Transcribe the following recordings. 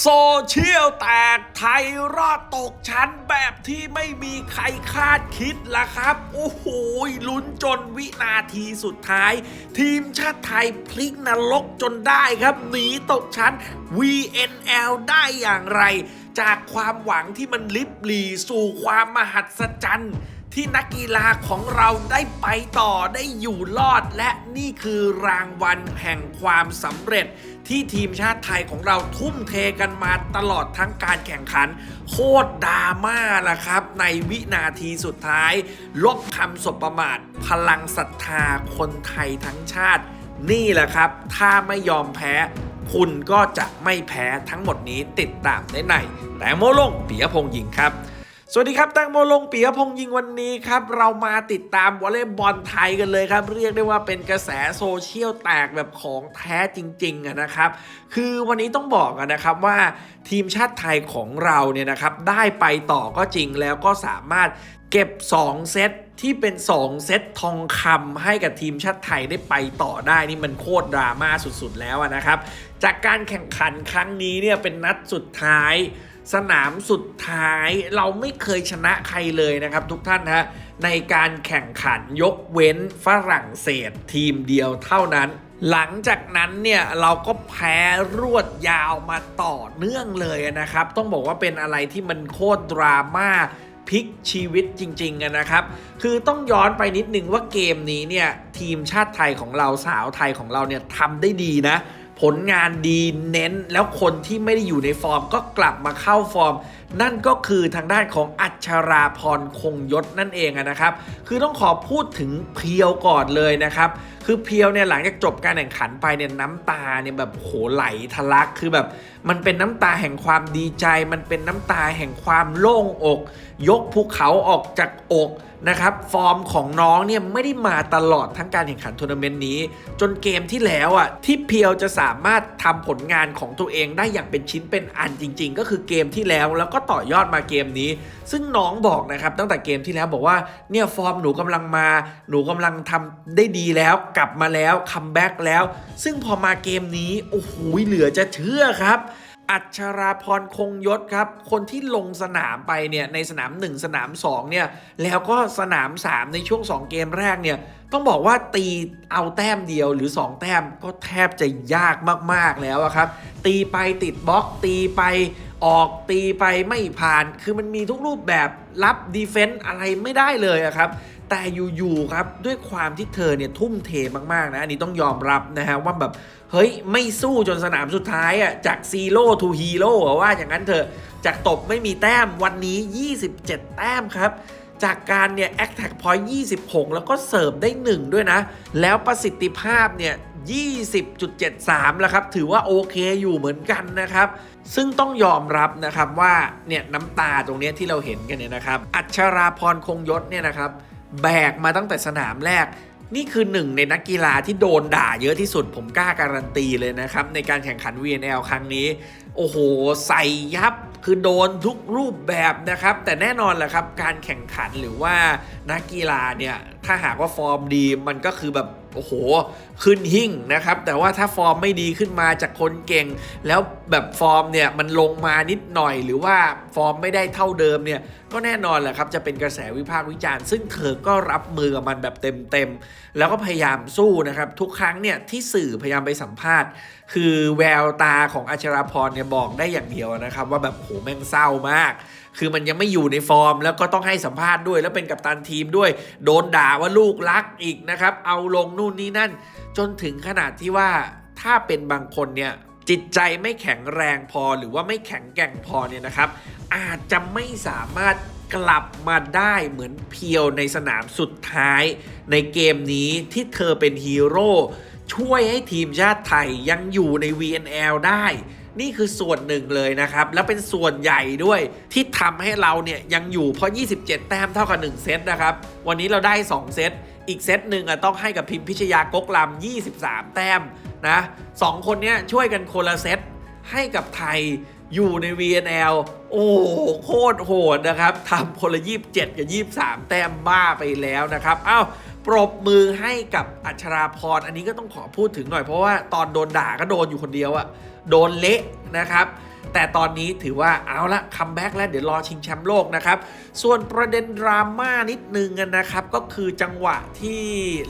โซเชียลแตกไทยรอดตกชั้นแบบที่ไม่มีใครคาดคิดล่ะครับ โอ้โหลุ้นจนวินาทีสุดท้าย ทีมชาติไทยพลิกนรกจนได้ครับ หนีตกชั้น VNL ได้อย่างไร จากความหวังที่มันลิบหลีสู่ความมหัศจรรย์ที่นักกีฬาของเราได้ไปต่อได้อยู่รอด และนี่คือรางวัลแห่งความสำเร็จ ที่ทีมชาติไทยของเราทุ่มเทกันมาตลอดทั้งการแข่งขัน โคตรดราม่าล่ะครับ ในวินาทีสุดท้าย ลบคำสบประมาท พลังศรัทธาคนไทยทั้งชาติ นี่แหละครับ ถ้าไม่ยอมแพ้ คุณก็จะไม่แพ้ทั้งหมดนี้ติดตามได้ในแต่โมลงปิยพงษ์ยิงครับ สวัสดีครับแตงโมลงปียพงษ์ยิงวันนี้ครับ เรามาติดตามวอลเลย์บอลไทยกันเลยครับ เรียกได้ว่าเป็นกระแสโซเชียลแตกแบบของแท้จริงๆนะครับ คือวันนี้ต้องบอกนะครับว่าทีมชาติไทยของเราเนี่ยนะครับได้ไปต่อก็จริงแล้วก็สามารถเก็บ 2 เซตที่เป็น 2 เซตทองคำให้กับทีมชาติไทยได้ไปต่อได้นี่มันโคตรดราม่าสุดๆแล้วนะครับ จากการแข่งขันครั้งนี้เนี่ยเป็นนัดสุดท้าย สนามสุดท้ายเราไม่เคยชนะใครเลยนะครับทุกท่านฮะในการแข่งขันยกเว้นฝรั่งเศสทีมเดียวเท่านั้น หลังจากนั้นเนี่ยเราก็แพ้รวดยาวมาต่อเนื่องเลยนะครับ ต้องบอกว่าเป็นอะไรที่มันโคตรดราม่าพลิกชีวิตจริงๆนะครับ คือต้องย้อนไปนิดนึงว่าเกมนี้เนี่ยทีมชาติไทยของเราสาวไทยของเราเนี่ยทำได้ดีนะ ผลงานดีเน้นแล้วคนที่ไม่ได้อยู่ในฟอร์มก็กลับมาเข้าฟอร์ม นั่นก็คือทางด้านของอัชราพรคงยศนั่นเองนะครับ คือต้องขอพูดถึงเพียวก่อนเลยนะครับ คือเพียวเนี่ยหลังจากจบการแข่งขันไปเนี่ยน้ำตาเนี่ยแบบโหไหลทะลักคือแบบมันเป็นน้ำตาแห่งความดีใจ มันเป็นน้ำตาแห่งความโล่งอก ยกภูเขาออกจากอก นะครับฟอร์มของน้องเนี่ยไม่ได้มาตลอดทั้งการแข่งขันทัวร์นาเมนต์นี้ จนเกมที่แล้วอะที่เพียวจะสามารถทำผลงานของตัวเองได้อย่างเป็นชิ้นเป็นอันจริง ๆ ก็คือเกมที่แล้วแล้วก็ต่อยอดมาเกมนี้ ซึ่งน้องบอกนะครับตั้งแต่เกมที่แล้วบอกว่าเนี่ยฟอร์มหนูกำลังมา หนูกำลังทำได้ดีแล้วกลับมาแล้วคัมแบ็กแล้ว ซึ่งพอมาเกมนี้โอ้โหเหลือจะเชื่อครับ อัชราพรคงยศครับ คนที่ลงสนามไปเนี่ยในสนาม 1 สนาม2เนี่ยแล้วก็สนาม 3 ในช่วง 2 เกมแรกเนี่ยต้องบอกว่าตีเอาแต้มเดียวหรือ 2 แต้มก็แทบจะยากมากๆแล้วครับ ตีไปติดบล็อกตีไปออกตีไปไม่ผ่าน คือมันมีทุกรูปแบบรับดีเฟนต์อะไรไม่ได้เลยครับ แต่อยู่ๆครับด้วยความที่เธอเนี่ยทุ่มเทมากๆนะอันนี้ต้องยอมรับนะฮะว่าแบบเฮ้ยไม่สู้จนสนามสุดท้ายอะจากซีโร่ทูฮีโร่ว่าอย่างนั้นเถอะจากตบไม่มีแต้มวันนี้ 27 แต้มครับจากการเนี่ยแอคแท็กพอยต์26 แล้วก็เสิร์ฟได้ 1 ด้วยนะ แล้วประสิทธิภาพเนี่ย 20.73 แล้วครับ ถือว่าโอเคอยู่เหมือนกันนะครับ ซึ่งต้องยอมรับนะครับว่าเนี่ยน้ำตาตรงนี้ที่เราเห็นกันเนี่ยนะครับ อัชราพรคงยศเนี่ยนะครับ แบกมาตั้งแต่สนามแรก นี่คือหนึ่งในนักกีฬาที่โดนด่าเยอะที่สุดผมกล้าการันตีเลยนะครับ ในการแข่งขัน VNL ครั้งนี้ โอ้โห ใส่ยับคือโดนทุกรูปแบบนะครับ แต่แน่นอนแหละครับ การแข่งขันหรือว่านักกีฬาเนี่ย ถ้าหากว่าฟอร์มดี มันก็คือแบบ โอ้โห ขึ้นหิ่งนะครับ แต่ว่าถ้าฟอร์มไม่ดีขึ้นมาจากคนเก่ง แล้วแบบฟอร์มเนี่ยมันลงมานิดหน่อย หรือว่าฟอร์มไม่ได้เท่าเดิมเนี่ยก็แน่นอนแหละครับจะเป็นกระแสวิพากษ์วิจารณ์ ซึ่งเธอก็รับมือกับมันแบบเต็มๆ แล้วก็พยายามสู้นะครับ ทุกครั้งเนี่ยที่สื่อพยายามไปสัมภาษณ์ คือแววตาของอัชราพรเนี่ยบอกได้อย่างเดียวนะครับ ว่าแบบโหแม่งเศร้ามาก คือมันยังไม่อยู่ในฟอร์ม แล้วก็ต้องให้สัมภาษณ์ด้วย แล้วเป็นกัปตันทีมด้วย โดนด่าว่าลูกรักอีกนะครับ เอาลงนู่นนี่นั่น จนถึงขนาดที่ว่าถ้าเป็นบางคนเนี่ยจิตใจไม่แข็งแรงพอหรือว่าไม่แข็งแกร่งพอเนี่ยนะครับ อาจจะไม่สามารถกลับมาได้เหมือนเพียวในสนามสุดท้ายในเกมนี้ที่เธอเป็นฮีโร่ ช่วยให้ทีมชาติไทยยังอยู่ใน VNL ได้ นี่คือส่วนหนึ่งเลยนะครับ แล้วเป็นส่วนใหญ่ด้วยที่ทำให้เราเนี่ยยังอยู่เพราะ 27 แต้มเท่ากับ 1 เซตนะครับ วันนี้เราได้ 2 เซตอีกเซตหนึ่งอะต้องให้กับพิมพิชยากกลำ23 แต้มนะสองคนนี้ช่วยกันคนละเซตให้กับไทยอยู่ใน VNL โอ้โหโคตรโหดนะครับทำคนละ 27 กับ 23 แต้มบ้าไปแล้วนะครับ เอ้า ปรบมือให้กับอัชราพรอันนี้ก็ต้องขอพูดถึงหน่อยเพราะว่าตอนโดนด่าก็โดนอยู่คนเดียวอะโดนเละนะครับ แต่ตอนนี้ถือว่าเอาละคัมแบ็กแล้วเดี๋ยวรอชิงแชมป์โลกนะครับ ส่วนประเด็นดราม่านิดนึงนะครับ ก็คือจังหวะที่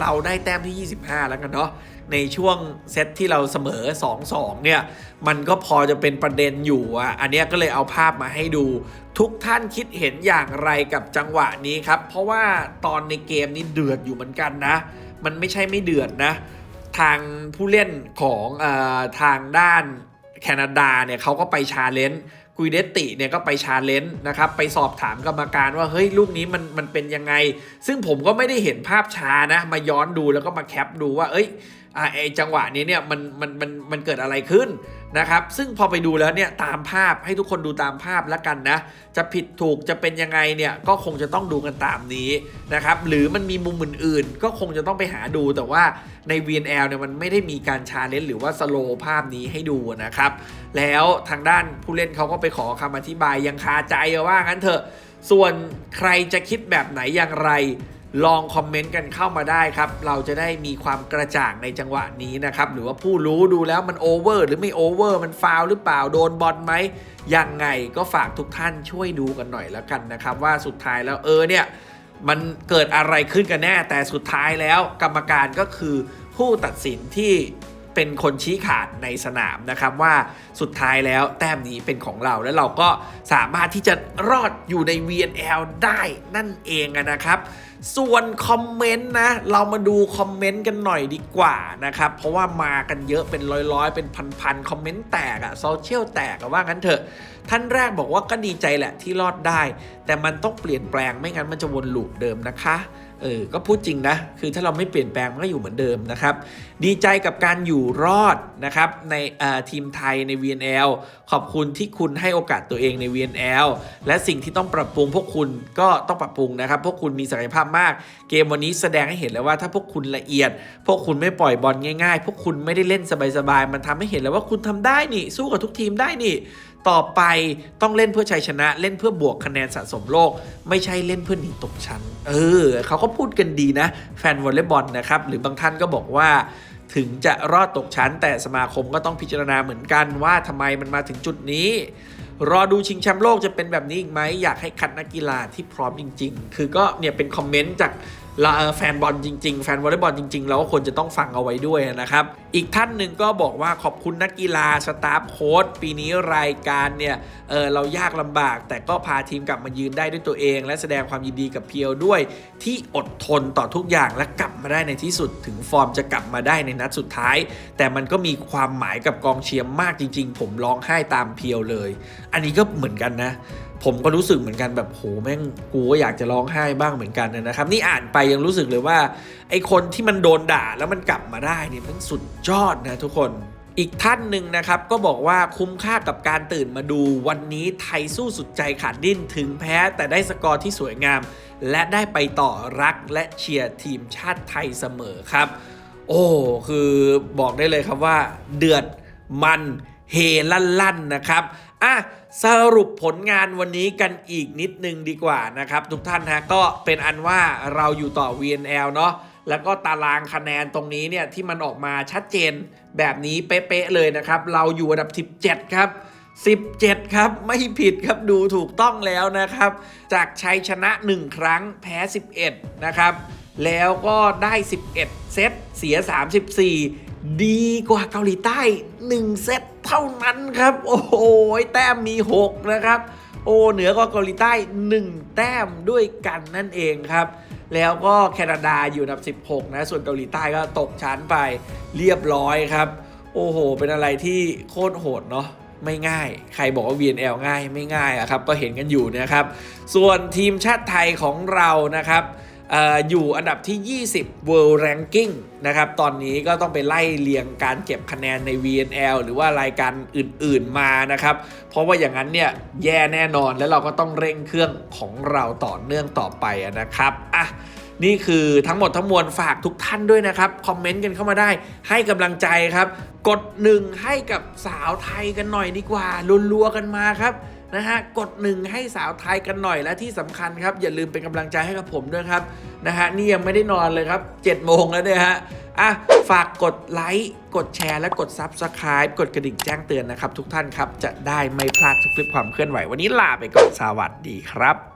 เราได้แต้มที่ 25 แล้วกันเนาะในช่วงเซตที่เราเสมอ 2-2 เนี่ย มันก็พอจะเป็นประเด็นอยู่อะ อันนี้ก็เลยเอาภาพมาให้ดู ทุกท่านคิดเห็นอย่างไรกับจังหวะนี้ครับ เพราะว่าตอนในเกมนี้เดือดอยู่เหมือนกันนะ มันไม่ใช่ไม่เดือดนะ ทางผู้เล่นของอทางด้าน แคนาดาเนี่ยเขาก็ไปชาเลนจ์กุยเดติเนี่ยก็ไปชาเลนจ์นะครับไปสอบถามกรรมการว่าเฮ้ยลูกนี้มันมันเป็นยังไง ซึ่งผมก็ไม่ได้เห็นภาพช้านะมาย้อนดูแล้วก็มาแคปดูว่าเอ้ย อ่าไอจังหวะนี้เนี่ยมันมันมันมันเกิดอะไรขึ้นนะครับ ซึ่งพอไปดูแล้วเนี่ยตามภาพให้ทุกคนดูตามภาพแล้วกันนะ จะผิดถูกจะเป็นยังไงเนี่ยก็คงจะต้องดูกันตามนี้นะครับ หรือมันมีมุมอื่นๆ ก็คงจะต้องไปหาดูแต่ว่าใน VNL เนี่ยมันไม่ได้มีการชาเลนจ์หรือว่าสโลว์ภาพนี้ให้ดูนะครับ แล้วทางด้านผู้เล่นเขาก็ไปขอคำอธิบายยังคาใจว่างั้นเถอะ ส่วนใครจะคิดแบบไหนอย่างไร ลองคอมเมนต์กันเข้ามาได้ครับ เราจะได้มีความกระจ่างในจังหวะนี้นะครับ หรือว่าผู้รู้ดูแล้วมันโอเวอร์หรือไม่โอเวอร์มันฟาวหรือเปล่าโดนบอลไหมยังไงก็ฝากทุกท่านช่วยดูกันหน่อยแล้วกันนะครับ ว่าสุดท้ายแล้วเออเนี่ยมันเกิดอะไรขึ้นกันแน่ แต่สุดท้ายแล้วกรรมการก็คือผู้ตัดสินที่ เป็นคนชี้ขาดในสนามนะครับว่าสุดท้ายแล้วแต้มนี้เป็นของเราแล้วเราก็สามารถที่จะรอดอยู่ใน VNL ได้นั่นเองนะครับ ส่วนคอมเมนต์นะ เรามาดูคอมเมนต์กันหน่อยดีกว่านะครับ เพราะว่ามากันเยอะเป็นร้อยๆ เป็นพันๆคอมเมนต์แตกอะโซเชียลแตกอะว่างั้นเถอะท่านแรกบอกว่าก็ดีใจแหละที่รอดได้ แต่มันต้องเปลี่ยนแปลงไม่งั้นมันจะวนลูปเดิมนะคะ เออก็พูดจริงนะ คือถ้าเราไม่เปลี่ยนแปลงมันก็อยู่เหมือนเดิมนะครับ ดีใจกับการอยู่รอดนะครับในทีมไทยใน VNL ขอบคุณที่คุณให้โอกาสตัวเองใน VNL และสิ่งที่ต้องปรับปรุง พวกคุณก็ต้องปรับปรุงนะครับ พวกคุณมีศักยภาพมาก เกมวันนี้แสดงให้เห็นแล้วว่าถ้าพวกคุณละเอียด พวกคุณไม่ปล่อยบอลง่าย ๆ พวกคุณไม่ได้เล่นสบายๆ มันทำให้เห็นแล้วว่าคุณทำได้นี่ สู้กับทุกทีมได้นี่ ต่อไปต้องเล่นเพื่อชัยชนะ เล่นเพื่อบวกคะแนนสะสมโลก ไม่ใช่เล่นเพื่อหนีตกชั้น เออเขาก็พูดกันดีนะ แฟนวอลเลย์บอลนะครับ หรือบางท่านก็บอกว่าถึงจะรอดตกชั้น แต่สมาคมก็ต้องพิจารณาเหมือนกันว่าทำไมมันมาถึงจุดนี้ รอดูชิงแชมป์โลกจะเป็นแบบนี้อีกไหมอยากให้คัดนักกีฬาที่พร้อมจริง ๆ คือก็เนี่ยเป็นคอมเมนต์จาก แฟนบอลจริง ๆ แฟนวอลเลย์บอลจริงๆเราก็ควรจะต้องฟังเอาไว้ด้วยนะครับ อีกท่านหนึ่งก็บอกว่าขอบคุณนักกีฬาสตาฟโค้ชปีนี้รายการเนี่ยเออเรายากลำบาก แต่ก็พาทีมกลับมายืนได้ด้วยตัวเอง และแสดงความยินดีกับเพียวด้วย ที่อดทนต่อทุกอย่างและกลับมาได้ในที่สุดถึงฟอร์มจะกลับมาได้ในนัดสุดท้าย แต่มันก็มีความหมายกับกองเชียร์มากจริง ๆ ผมร้องไห้ตามเพียวเลย อันนี้ก็เหมือนกันนะ ผมก็รู้สึกเหมือนกันแบบโหแม่งกูก็อยากจะร้องไห้บ้างเหมือนกันนะครับ นี่อ่านไปยังรู้สึกเลยว่า ไอคนที่มันโดนด่าแล้วมันกลับมาได้เนี่ยมันสุดยอดนะทุกคนอีกท่านหนึ่งนะครับก็บอกว่าคุ้มค่ากับการตื่นมาดูวันนี้ไทยสู้สุดใจขาดดิ้นถึงแพ้แต่ได้สกอร์ที่สวยงาม และได้ไปต่อรักและเชียร์ทีมชาติไทยเสมอครับ โอ้คือบอกได้เลยครับว่า เดือดมันเฮลั่นลั่นๆนะครับ อะสรุปผลงานวันนี้กันอีกนิดนึงดีกว่านะครับ ทุกท่านฮะก็เป็นอันว่าเราอยู่ต่อ VNL เนาะแล้วก็ตารางคะแนนตรงนี้เนี่ยที่มันออกมาชัดเจนแบบนี้เป๊ะๆเลยนะครับ เราอยู่อันดับ 17 ครับ 17 ครับ ไม่ผิดครับดูถูกต้องแล้วนะครับ จากชัยชนะ 1 ครั้งแพ้ 11 นะครับ แล้วก็ได้ 11 เซตเสีย 34 ดีกว่าเกาหลีใต้ 1 เซตเท่านั้นครับ โอ้โหแต้มมี 6 นะครับ โอ้เหนือกว่าเกาหลีใต้ 1 แต้มด้วยกันนั่นเองครับ แล้วก็แคนาดาอยู่อันดับ 16 นะ ส่วนเกาหลีใต้ก็ตกชั้นไปเรียบร้อยครับ โอ้โห เป็นอะไรที่โคตรโหดเนาะไม่ง่าย ใครบอกว่า VNL ง่ายไม่ง่ายอะครับ ก็เห็นกันอยู่นะครับ ส่วนทีมชาติไทยของเรานะครับ อยู่อันดับที่ 20 World Ranking นะครับ ตอนนี้ก็ต้องไปไล่เรียงการเก็บคะแนนใน VNL หรือว่ารายการอื่นๆมานะครับ เพราะว่าอย่างนั้นเนี่ยแย่แน่นอนแล้วเราก็ต้องเร่งเครื่องของเราต่อเนื่องต่อไปนะครับ อะ นี่คือทั้งหมดทั้งมวลฝากทุกท่านด้วยนะครับ คอมเมนต์กันเข้ามาได้ ให้กำลังใจครับ กดหนึ่งให้กับสาวไทยกันหน่อยดีกว่ารัวๆกันมาครับนะฮะกดหนึ่งให้สาวไทยกันหน่อยและที่สำคัญครับ อย่าลืมเป็นกำลังใจให้กับผมด้วยครับนะฮะนี่ยังไม่ได้นอนเลยครับ7จ็ดโมงแล้วเนี่ยฮะอะฝากกดไลค์กดแชร์และกด Subscribe กดกระดิ่งแจ้งเตือนนะครับ ทุกท่านครับ จะได้ไม่พลาดทุกคลิปความเคลื่อนไหว วันนี้ลาไปก่อนสวัสดีครับ